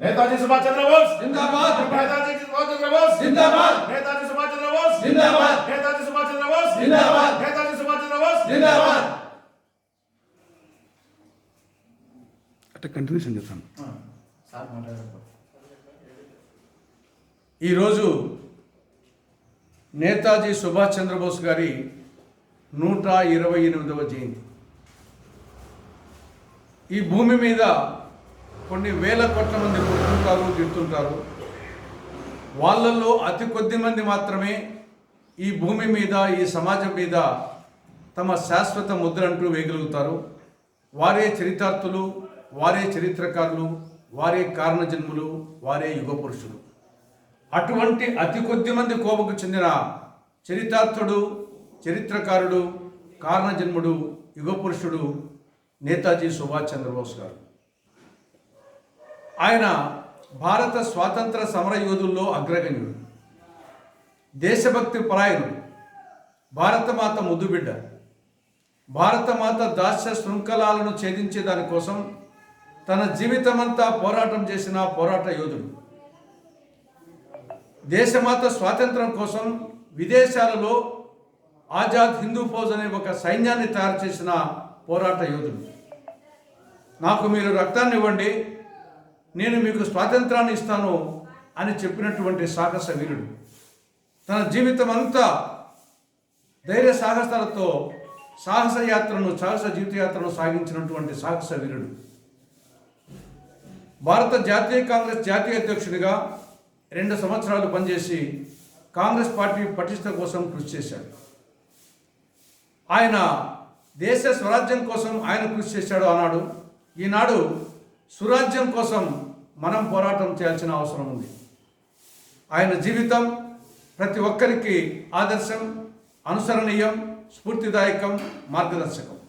నేతాజీ సుభాష్ చంద్రబోస్ జిందాబాద్ నేతాజీ సుభాష్ చంద్రబోస్ జిందాబాద్ నేతాజీ సుభాష్ చంద్రబోస్ జిందాబాద్ నేతాజీ సుభాష్ చంద్రబోస్ జిందాబాద్ నేతాజీ సుభాష్ చంద్రబోస్ జిందాబాద్ అట్లా కంటిన్యూషన్ చేస్తాను ఈరోజు నేతాజీ సుభాష్ చంద్రబోస్ గారి నూట ఇరవై ఎనిమిదవ జయంతి. ఈ భూమి మీద కొన్ని వేల కోట్ల మంది పుట్టుకుంటారు తిడుతుంటారు వాళ్ళల్లో అతి కొద్ది మంది మాత్రమే ఈ భూమి మీద ఈ సమాజం మీద తమ శాశ్వత ముద్ర అంటూ వేయగలుగుతారు. వారే చరితార్థులు వారే చరిత్రకారులు వారే కారణజన్ములు వారే యుగ పురుషులు. అటువంటి అతి కొద్ది మంది కోపకు చెందిన చరితార్థుడు చరిత్రకారుడు కారణజన్ముడు యుగ పురుషుడు నేతాజీ సుభాష్ చంద్రబోస్ గారు. ఆయన భారత స్వాతంత్ర సమర యోధుల్లో అగ్రగణ్యుడు దేశభక్తి పరాయణుడు భారతమాత ముద్దుబిడ్డ భారతమాత దాస్య శృంఖలాలను ఛేదించే దానికోసం తన జీవితమంతా పోరాటం చేసిన పోరాట యోధుడు. దేశమాత స్వాతంత్రం కోసం విదేశాలలో ఆజాద్ హిందూ ఫౌజ్ అనే ఒక సైన్యాన్ని తయారు చేసిన పోరాట యోధుడు. నాకు మీరు రక్తాన్ని ఇవ్వండి నేను మీకు స్వాతంత్రాన్ని ఇస్తాను అని చెప్పినటువంటి సాహస వీరుడు. తన జీవితం అంతా ధైర్య సాహసాలతో సాహస యాత్రను సాహస జీవితయాత్రను సాగించినటువంటి సాహస వీరుడు. భారత జాతీయ కాంగ్రెస్ జాతీయ అధ్యక్షుడిగా రెండు సంవత్సరాలు పనిచేసి కాంగ్రెస్ పార్టీ పటిష్ట కోసం కృషి చేశాడు. ఆయన దేశ స్వరాజ్యం కోసం ఆయన కృషి చేశాడు అన్నాడు ఈనాడు సురాజ్యం కోసం మనం పోరాటం చేయాల్సిన అవసరం ఉంది. ఆయన జీవితం ప్రతి ఒక్కరికి ఆదర్శం అనుసరణీయం స్ఫూర్తిదాయకం మార్గదర్శకం.